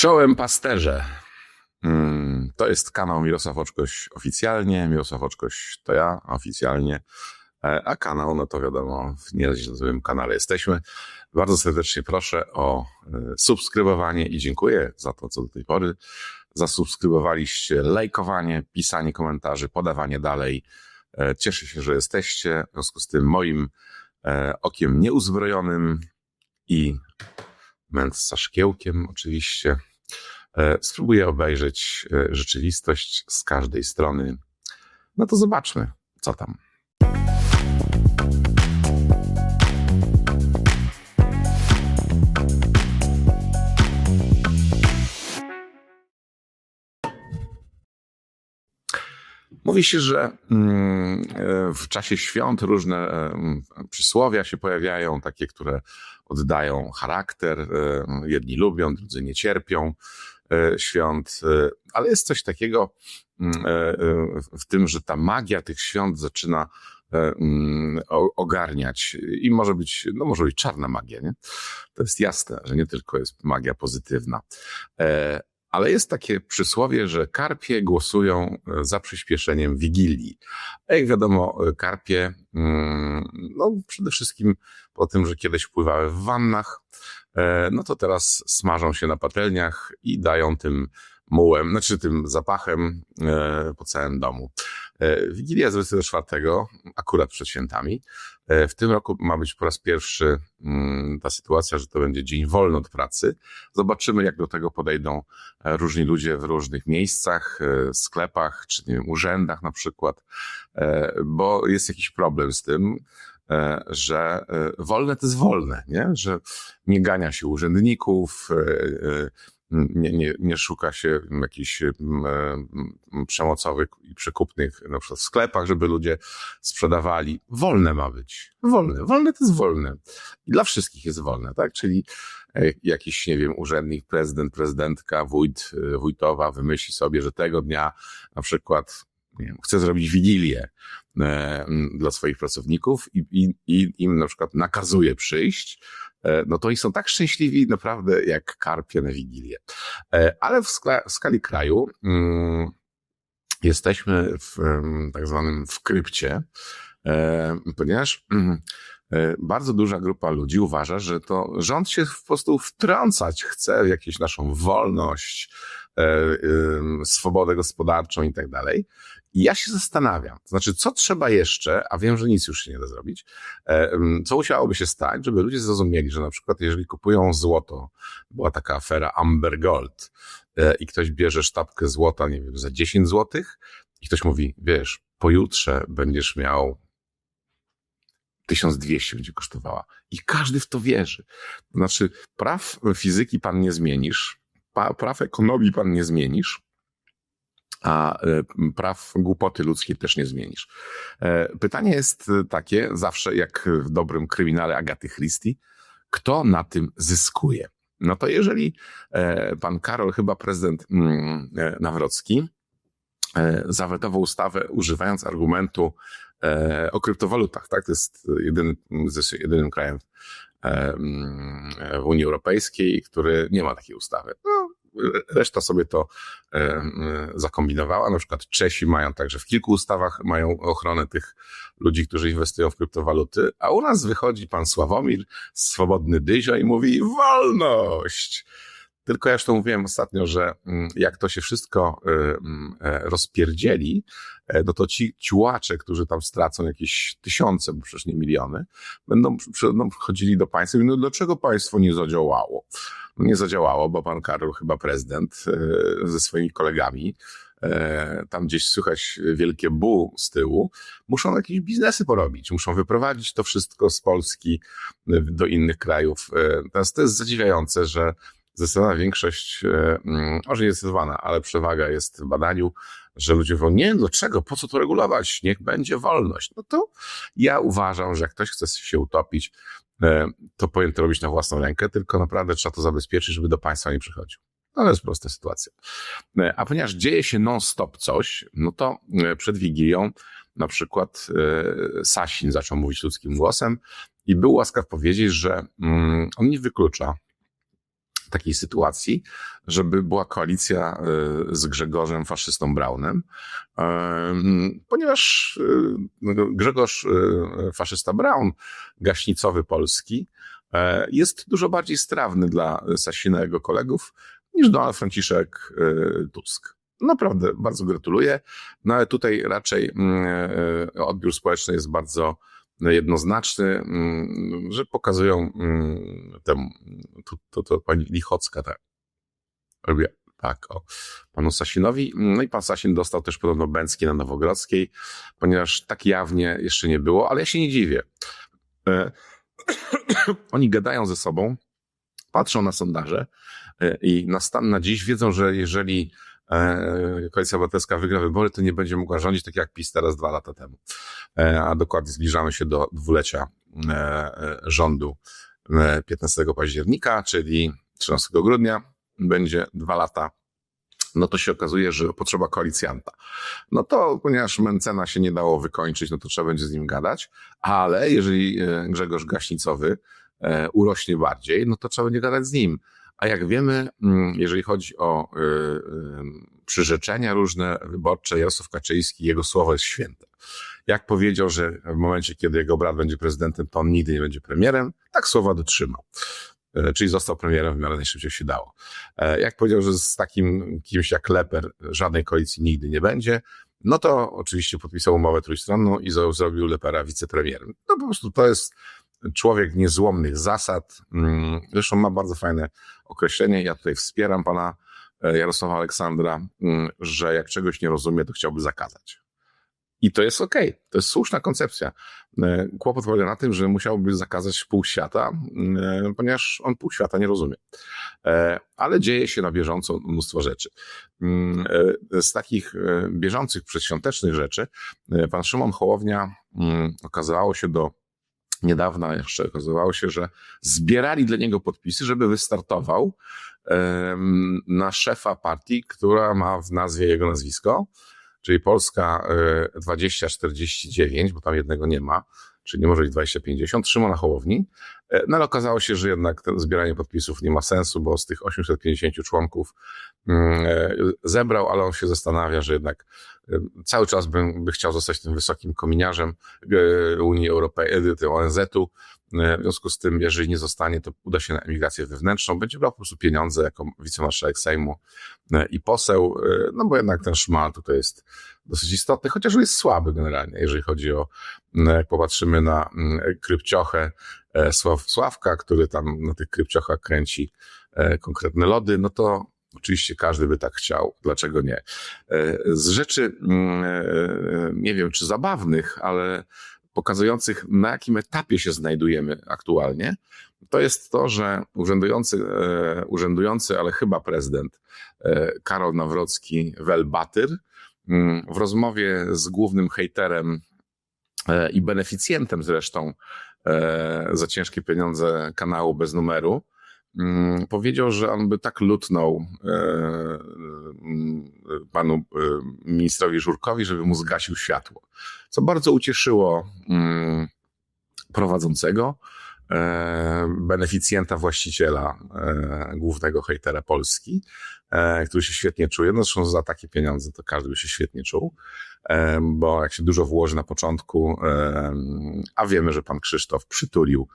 Czołem pasterze. Mm, To jest kanał Mirosław Oczkoś oficjalnie. Mirosław Oczkoś to ja oficjalnie. E, A kanał, no to wiadomo, w niezłym kanale jesteśmy. Bardzo serdecznie proszę o e, subskrybowanie i dziękuję za to, co do tej pory zasubskrybowaliście, lajkowanie, pisanie komentarzy, podawanie dalej. E, Cieszę się, że jesteście. W związku z tym moim okiem nieuzbrojonym i mędrca szkiełkiem oczywiście spróbuję obejrzeć e, rzeczywistość z każdej strony. No to zobaczmy, co tam. Mówi się, że mm, e, w czasie świąt różne e, przysłowia się pojawiają, takie, które oddają charakter. e, Jedni lubią, drudzy nie cierpią e, świąt, e, ale jest coś takiego mm, e, e, w tym, że ta magia tych świąt zaczyna e, mm, ogarniać i może być, no może być czarna magia, nie? To jest jasne, że nie tylko jest magia pozytywna. E, ale jest takie przysłowie, że karpie głosują e, za przyspieszeniem Wigilii. A jak wiadomo, e, karpie, mm, no przede wszystkim po tym, że kiedyś pływały w wannach, e, no to teraz smażą się na patelniach i dają tym mułem, znaczy tym zapachem e, po całym domu. E, Wigilia jest 24, akurat przed świętami. E, W tym roku ma być po raz pierwszy mm, ta sytuacja, że to będzie dzień wolny od pracy. Zobaczymy, jak do tego podejdą e, różni ludzie w różnych miejscach, e, sklepach, czy nie wiem, urzędach na przykład, e, bo jest jakiś problem z tym, e, że e, wolne to jest wolne, nie? że nie gania się urzędników, e, e, nie, nie, nie szuka się jakichś e, przemocowych i przekupnych na przykład w sklepach, żeby ludzie sprzedawali. Wolne ma być. Wolne. Wolne to jest wolne. I dla wszystkich jest wolne, tak? Czyli e, jakiś, nie wiem, urzędnik, prezydent, prezydentka, wójt, e, wójtowa wymyśli sobie, że tego dnia na przykład wiem, chce zrobić wigilię e, dla swoich pracowników i, i, i im na przykład nakazuje przyjść, e, no to oni są tak szczęśliwi naprawdę jak karpie na wigilię. E, ale w, skla, w skali kraju mm, jesteśmy w tak zwanym w krypcie, e, ponieważ mm, bardzo duża grupa ludzi uważa, że to rząd się po prostu wtrącać chce w jakąś naszą wolność, swobodę gospodarczą i tak dalej. I ja się zastanawiam, to znaczy, co trzeba jeszcze, a wiem, że nic już się nie da zrobić, e, co musiałoby się stać, żeby ludzie zrozumieli, że na przykład jeżeli kupują złoto, była taka afera Amber Gold e, i ktoś bierze sztabkę złota, nie wiem, za 10 złotych i ktoś mówi, wiesz, pojutrze będziesz miał 1200 będzie kosztowała. I każdy w to wierzy. To znaczy, praw fizyki pan nie zmienisz, praw ekonomii pan nie zmienisz, a e, praw głupoty ludzkiej też nie zmienisz. E, Pytanie jest takie, zawsze jak w dobrym kryminale Agaty Christie, kto na tym zyskuje? No to jeżeli e, pan Karol, chyba prezydent mm, e, Nawrocki, e, zawetował ustawę używając argumentu e, o kryptowalutach, tak? To jest jedyny, jedynym krajem e, w Unii Europejskiej, który nie ma takiej ustawy. No, reszta sobie to e, e, zakombinowała. Na przykład Czesi mają także w kilku ustawach mają ochronę tych ludzi, którzy inwestują w kryptowaluty, a u nas wychodzi pan Sławomir, swobodny dyzio i mówi wolność. Tylko ja już to mówiłem ostatnio, że mm, jak to się wszystko y, mm, e, rozpierdzieli, no to ci ciułacze, którzy tam stracą jakieś tysiące, bo przecież nie miliony, będą, będą chodzili do państwa i mówią, no dlaczego państwo nie zadziałało? No nie zadziałało, bo pan Karol, chyba prezydent, e, ze swoimi kolegami, e, tam gdzieś słychać wielkie bu z tyłu, muszą jakieś biznesy porobić, muszą wyprowadzić to wszystko z Polski e, do innych krajów. Teraz to jest zadziwiające, że zdecydowana większość, mm, może nie zdecydowana, ale przewaga jest w badaniu, że ludzie mówią, nie, dlaczego, po co to regulować, niech będzie wolność. No to ja uważam, że jak ktoś chce się utopić, to powinien to robić na własną rękę, tylko naprawdę trzeba to zabezpieczyć, żeby do państwa nie przychodził. No, to jest prosta sytuacja. E, A ponieważ dzieje się non-stop coś, no to e, przed Wigilią na przykład e, Sasin zaczął mówić ludzkim głosem i był łaskaw powiedzieć, że mm, on nie wyklucza takiej sytuacji, żeby była koalicja e, z Grzegorzem faszystą Braunem, e, ponieważ no, Grzegorz faszysta Braun, gaśnicowy polski, jest dużo bardziej strawny dla Sasina i jego kolegów niż Donald Franciszek Tusk. Naprawdę bardzo gratuluję, no ale tutaj raczej mm, odbiór społeczny jest bardzo jednoznaczny, mm, że pokazują mm, temu, to, to, to pani Lichocka tak robię tak, o, panu Sasinowi. No i pan Sasin dostał też podobno Bęcki na Nowogrodzkiej, ponieważ tak jawnie jeszcze nie było, ale ja się nie dziwię. E, oni gadają ze sobą, patrzą na sondaże e, i na stan na dziś wiedzą, że jeżeli Koalicja Obywatelska wygra wybory, to nie będzie mogła rządzić tak jak PiS teraz dwa lata temu. E, a dokładnie zbliżamy się do dwulecia e, rządu 15 października, czyli 13 grudnia. Będzie dwa lata no to się okazuje, że potrzeba koalicjanta. No to, ponieważ Mencena się nie dało wykończyć, no to trzeba będzie z nim gadać, ale jeżeli Grzegorz Gaśnicowy urośnie bardziej, no to trzeba będzie gadać z nim. A jak wiemy, mm, jeżeli chodzi o y, y, przyrzeczenia różne wyborcze, Jarosław Kaczyński, jego słowo jest święte. Jak powiedział, że w momencie, kiedy jego brat będzie prezydentem, to on nigdy nie będzie premierem, tak słowa dotrzymał. E, czyli został premierem w miarę najszybciej się dało. E, jak powiedział, że z takim kimś jak Leper żadnej koalicji nigdy nie będzie, no to oczywiście podpisał umowę trójstronną i zrobił Lepera wicepremierem. No po prostu to jest człowiek niezłomnych zasad. Mm, zresztą ma bardzo fajne określenie. Ja tutaj wspieram pana e, Jarosława Aleksandra, mm, że jak czegoś nie rozumie, to chciałby zakazać. I to jest okej, okay. to jest słuszna koncepcja. E, kłopot polega na tym, że musiałby zakazać pół świata, e, ponieważ on pół świata nie rozumie. Ale dzieje się na bieżąco mnóstwo rzeczy. Mm, z takich bieżących przedświątecznych rzeczy, pan Szymon Hołownia okazało się do niedawna jeszcze okazywało się, że zbierali dla niego podpisy, żeby wystartował na szefa partii, która ma w nazwie jego nazwisko, czyli Polska 2049, e, bo tam jednego nie ma, czyli nie może być 2050, Szymona Hołowni. E, no ale okazało się, że jednak zbieranie podpisów nie ma sensu, bo z tych 850 członków zebrał, ale on się zastanawia, że jednak cały czas by, by chciał zostać tym wysokim kominiarzem Unii Europejskiej, ONZ-u, E, w związku z tym, jeżeli nie zostanie, to uda się na emigrację wewnętrzną, będzie brał po prostu pieniądze jako wicemarszałek Sejmu e, i poseł, e, no bo jednak ten szmal tutaj jest dosyć istotny, chociaż jest słaby generalnie, jeżeli chodzi o, jak popatrzymy na krypciochę Sław, Sławka, który tam na tych krypciochach kręci konkretne lody, no to Oczywiście każdy by tak chciał, dlaczego nie? Z rzeczy, nie wiem czy zabawnych, ale pokazujących, na jakim etapie się znajdujemy aktualnie, to jest to, że urzędujący, e, urzędujący ale chyba prezydent e, Karol Nawrocki Welbatyr mm, w rozmowie z głównym hejterem e, i beneficjentem zresztą za ciężkie pieniądze kanału bez numeru, Mm, powiedział, że on by tak lutnął e, mm, panu e, ministrowi Żurkowi, żeby mu zgasił światło. Co bardzo ucieszyło mm, prowadzącego, e, beneficjenta, właściciela, głównego hejtera Polski, który się świetnie czuje. No zresztą za takie pieniądze to każdy by się świetnie czuł, bo jak się dużo włoży na początku, a wiemy, że pan Krzysztof przytulił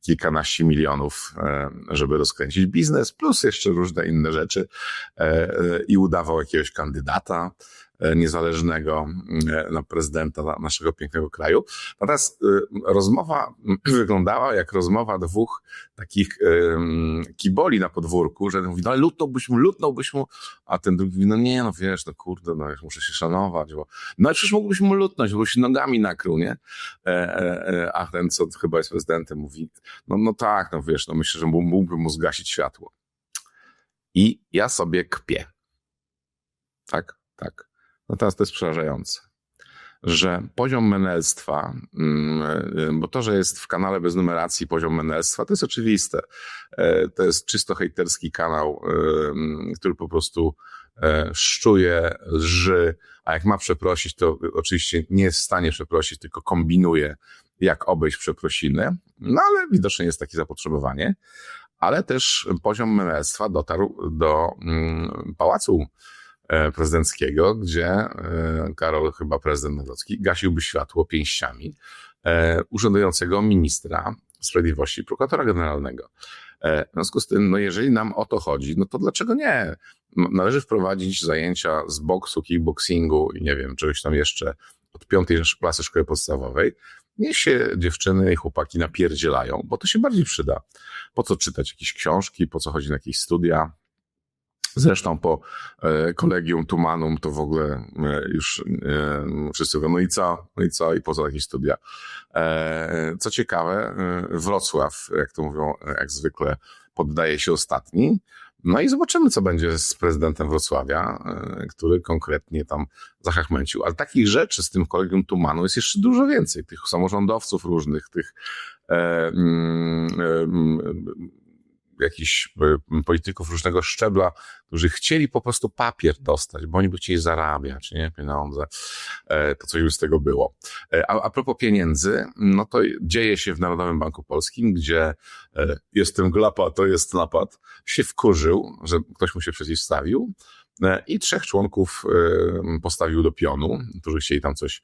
kilkanaście milionów, e, żeby rozkręcić biznes, plus jeszcze różne inne rzeczy e, e, i udawał jakiegoś kandydata. E, niezależnego e, na prezydenta naszego pięknego kraju. Natomiast e, rozmowa wyglądała jak rozmowa dwóch takich kiboli na podwórku, że mówi, no lutnąłbyś mu, lutnąłbyś mu, a ten drugi mówi, no nie, no wiesz, no kurde, no muszę się szanować, bo no przecież mógłbyś mu lutnąć, bo się nogami nakrył, nie? A ten, co chyba jest prezydentem, mówi, no, no tak, no wiesz, no myślę, że mógłby mu zgasić światło. I ja sobie kpię. Tak, tak. Natomiast to jest przerażające, że poziom menelstwa, mm, bo to, że jest w kanale bez numeracji poziom menelstwa, to jest oczywiste. E, to jest czysto hejterski kanał, e, który po prostu e, szczuje, lży, a jak ma przeprosić, to oczywiście nie jest w stanie przeprosić, tylko kombinuje, jak obejść przeprosiny. No ale widocznie jest takie zapotrzebowanie. ale też poziom menelstwa dotarł do mm, pałacu prezydenckiego, gdzie e, Karol, chyba prezydent Nawrocki, gasiłby światło pięściami e, urzędującego ministra sprawiedliwości, prokuratora generalnego. E, W związku z tym, no jeżeli nam o to chodzi, no to dlaczego nie? Należy wprowadzić zajęcia z boksu, kickboxingu i nie wiem, czegoś tam jeszcze od piątej klasy szkoły podstawowej. Niech się dziewczyny i chłopaki napierdzielają, bo to się bardziej przyda. Po co czytać jakieś książki, po co chodzić na jakieś studia? Zresztą po e, kolegium Tumanum to w ogóle e, już e, wszyscy mówią, no i co, no i co, i po co jakieś studia. Co ciekawe, Wrocław, jak to mówią, jak zwykle poddaje się ostatni. No i zobaczymy, co będzie z prezydentem Wrocławia, który konkretnie tam zachachmęcił. Ale takich rzeczy z tym kolegium Tumanu jest jeszcze dużo więcej. Tych samorządowców różnych, tych e, mm, e, mm, jakichś e, polityków różnego szczebla, którzy chcieli po prostu papier dostać, bo oni by chcieli zarabiać, nie? Pieniądze. E, To coś by z tego było. E, A, a propos pieniędzy, no to dzieje się w Narodowym Banku Polskim, gdzie jestem glapa, to jest napad, się wkurzył, że ktoś mu się przeciwstawił i trzech członków postawił do pionu, którzy chcieli tam coś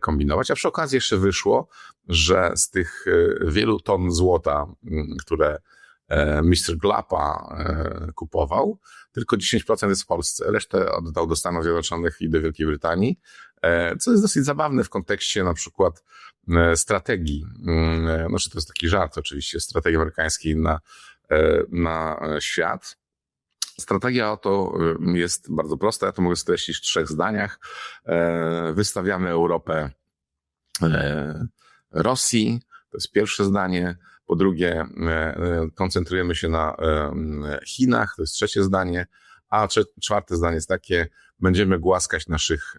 kombinować, a przy okazji jeszcze wyszło, że z tych wielu ton złota, które Mr. Glapa e, kupował, tylko 10% jest w Polsce, resztę oddał do Stanów Zjednoczonych i do Wielkiej Brytanii, e, co jest dosyć zabawne w kontekście na przykład e, strategii, e, znaczy to jest taki żart oczywiście, strategii amerykańskiej na, e, na e, świat. Strategia oto e, jest bardzo prosta, ja to mogę streścić w trzech zdaniach. E, Wystawiamy Europę e, Rosji, to jest pierwsze zdanie. Po drugie, e, e, koncentrujemy się na e, Chinach, to jest trzecie zdanie. A czwarte zdanie jest takie, będziemy głaskać naszych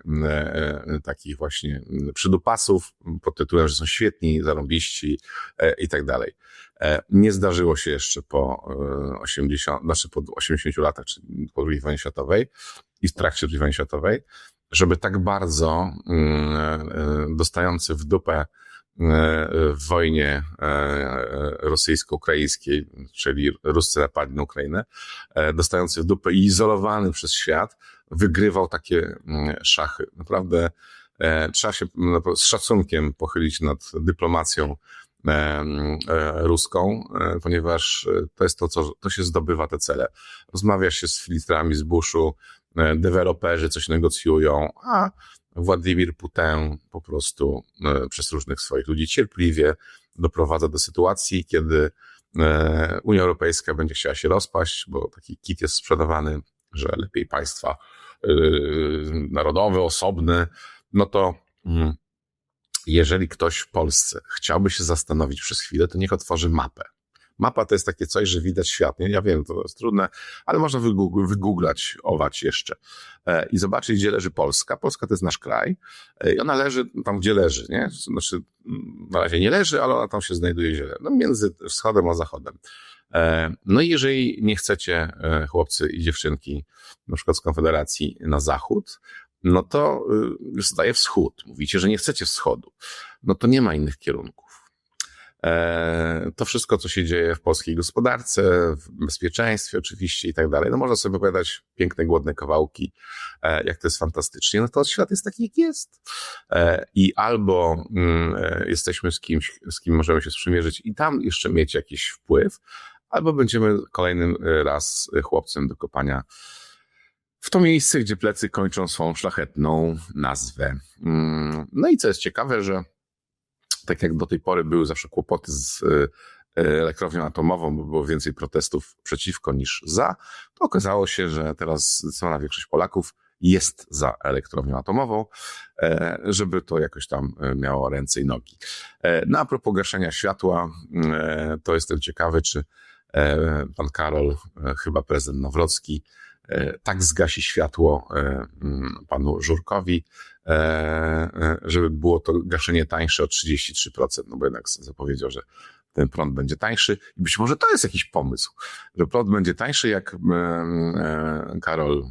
takich właśnie przydupasów pod tytułem, że są świetni, zarąbiści i tak dalej. Nie zdarzyło się jeszcze po e, 80, znaczy po 80 latach, czyli po II wojnie światowej i w trakcie II wojny światowej, żeby tak bardzo dostający w dupę w wojnie e, rosyjsko-ukraińskiej, czyli Ruscy napadli na Ukrainę, e, dostający w dupę i izolowany przez świat, wygrywał takie mm, szachy. Naprawdę e, trzeba się mm, z szacunkiem pochylić nad dyplomacją e, e, ruską, e, ponieważ e, to jest to, co to się zdobywa te cele. Rozmawia się z filtrami z Bushu, e, deweloperzy coś negocjują, a Władimir Putin po prostu e, przez różnych swoich ludzi cierpliwie doprowadza do sytuacji, kiedy e, Unia Europejska będzie chciała się rozpaść, bo taki kit jest sprzedawany, że lepiej państwa e, narodowe, osobne, no to mm, jeżeli ktoś w Polsce chciałby się zastanowić przez chwilę, to niech otworzy mapę. Mapa to jest takie coś, że widać świat. Nie? Ja wiem, to jest trudne, ale można wygoog- wygooglać, ować jeszcze e, i zobaczyć, gdzie leży Polska. Polska to jest nasz kraj e, i ona leży tam, gdzie leży. Nie? Znaczy, na razie nie leży, ale ona tam się znajduje źle. No, między wschodem a zachodem. E, No i jeżeli nie chcecie, chłopcy i dziewczynki, na przykład z Konfederacji, na zachód, no to zostaje wschód. Mówicie, że nie chcecie wschodu. No to nie ma innych kierunków. E, To wszystko, co się dzieje w polskiej gospodarce, w bezpieczeństwie oczywiście i tak dalej, no można sobie opowiadać piękne, głodne kawałki, e, jak to jest fantastycznie, no to świat jest taki, jak jest. E, I albo mm, jesteśmy z kimś, z kim możemy się sprzymierzyć i tam jeszcze mieć jakiś wpływ, albo będziemy kolejnym raz chłopcem do kopania w to miejsce, gdzie plecy kończą swą szlachetną nazwę. Mm, No i co jest ciekawe, że tak jak do tej pory były zawsze kłopoty z e, elektrownią atomową, bo było więcej protestów przeciwko niż za, to okazało się, że teraz zdecydowana większość Polaków jest za elektrownią atomową, e, żeby to jakoś tam e, miało ręce i nogi. E, No propos gaszenia światła, e, to jestem ciekawy, czy e, pan Karol, e, chyba prezydent Nawrocki, e, tak zgasi światło e, mm, panu Żurkowi, e, e, żeby było to gaszenie tańsze o 33%, no bo jednak zapowiedział, że ten prąd będzie tańszy i być może to jest jakiś pomysł, że prąd będzie tańszy, jak e, e, Karol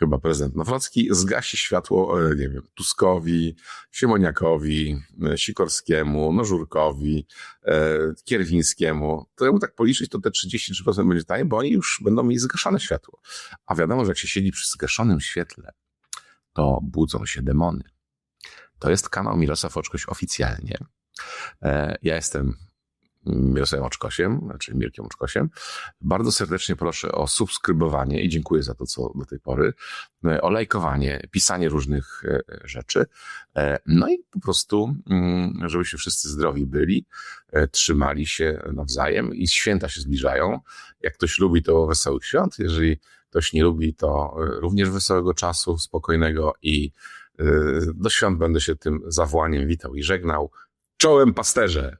chyba prezydent Nawrocki, zgasi światło, e, nie wiem, Tuskowi, Siemoniakowi, e, Sikorskiemu, Nożurkowi, e, Kierwińskiemu, to jakby tak policzyć, to te 33% będzie taniej, bo oni już będą mieli zgaszane światło. A wiadomo, że jak się siedzi przy zgaszonym świetle, to budzą się demony. To jest kanał Mirosław Oczkoś oficjalnie. Ja jestem Mirosławem Oczkosiem, znaczy Mirkiem Oczkosiem. Bardzo serdecznie proszę o subskrybowanie i dziękuję za to, co do tej pory, e, o lajkowanie, pisanie różnych e, rzeczy. E, No i po prostu, mm, żebyśmy wszyscy zdrowi byli, trzymali się nawzajem i święta się zbliżają. Jak ktoś lubi, to wesołych świąt. Jeżeli ktoś nie lubi, to również wesołego czasu, spokojnego i do świąt będę się tym zawołaniem witał i żegnał. Czołem pasterze!